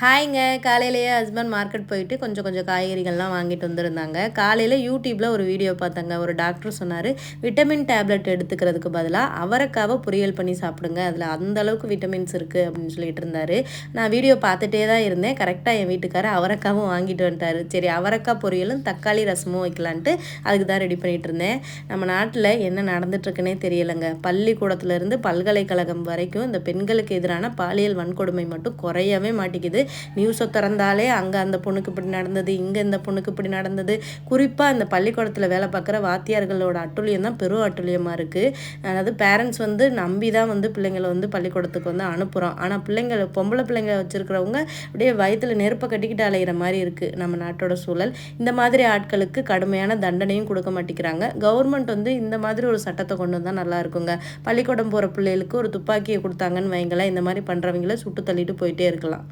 ஹாய்ங்க. காலையிலேயே husband market போயிட்டு கொஞ்சம் கொஞ்சம் காய்கறிகள்லாம் வாங்கிட்டு வந்திருந்தாங்க. காலையில் யூடியூப்பில் ஒரு வீடியோ பார்த்தாங்க. ஒரு டாக்டர் சொன்னார் விட்டமின் டேப்லெட் எடுத்துக்கிறதுக்கு பதிலாக அவரைக்காவை பொரியல் பண்ணி சாப்பிடுங்க. அதில் அந்த அளவுக்கு விட்டமின்ஸ் இருக்குது அப்படின்னு சொல்லிட்டு இருந்தார். நான் வீடியோ பார்த்துட்டே தான் இருந்தேன். கரெக்டாக என் வீட்டுக்காரர் அவரைக்காவும் வாங்கிட்டு வந்துட்டார். சரி அவரைக்காய் பொரியலும் தக்காளி ரசமும் வைக்கலான்ட்டு அதுக்கு தான் ரெடி பண்ணிகிட்டு இருந்தேன். நம்ம நாட்டில் என்ன நடந்துட்டுருக்குன்னே தெரியலைங்க. பள்ளிக்கூடத்துலேருந்து பல்கலைக்கழகம் வரைக்கும் இந்த பெண்களுக்கு எதிரான பாலியல் வன்கொடுமை மட்டும் குறையவே மாட்டேங்குது. நியூஸை திறந்தாலே அங்கே அந்த பொண்ணுக்கு இப்படி நடந்தது இங்கே இந்த பொண்ணுக்கு இப்படி நடந்தது. குறிப்பாக இந்த பள்ளிக்கூடத்தில் வேலை பார்க்குற வாத்தியார்களோட அட்டுழியம் தான் பெரும் அட்டுழியமாக இருக்குது அதாவது பேரண்ட்ஸ் வந்து நம்பி தான் வந்து பிள்ளைங்களை வந்து பள்ளிக்கூடத்துக்கு வந்து அனுப்புகிறோம் ஆனால் பிள்ளைங்களை பொம்பளை பிள்ளைங்க வச்சுருக்கிறவங்க அப்படியே வயத்தில் நெருப்பை கட்டிக்கிட்டு அலைகிற மாதிரி இருக்குது நம்ம நாட்டோட சூழல். இந்த மாதிரி ஆட்களுக்கு கடுமையான தண்டனையும் கொடுக்க மாட்டேங்கிறாங்க. கவர்மெண்ட் வந்து இந்த மாதிரி ஒரு சட்டத்தை கொண்டு வந்தால் நல்லா இருக்குங்க. பள்ளிக்கூடம் போகிற பிள்ளைகளுக்கு ஒரு துப்பாக்கியை கொடுத்தாங்கன்னு வைங்களேன் இந்த மாதிரி பண்ணுறவங்கள சுட்டு தள்ளிட்டு போயிட்டே இருக்கலாம்.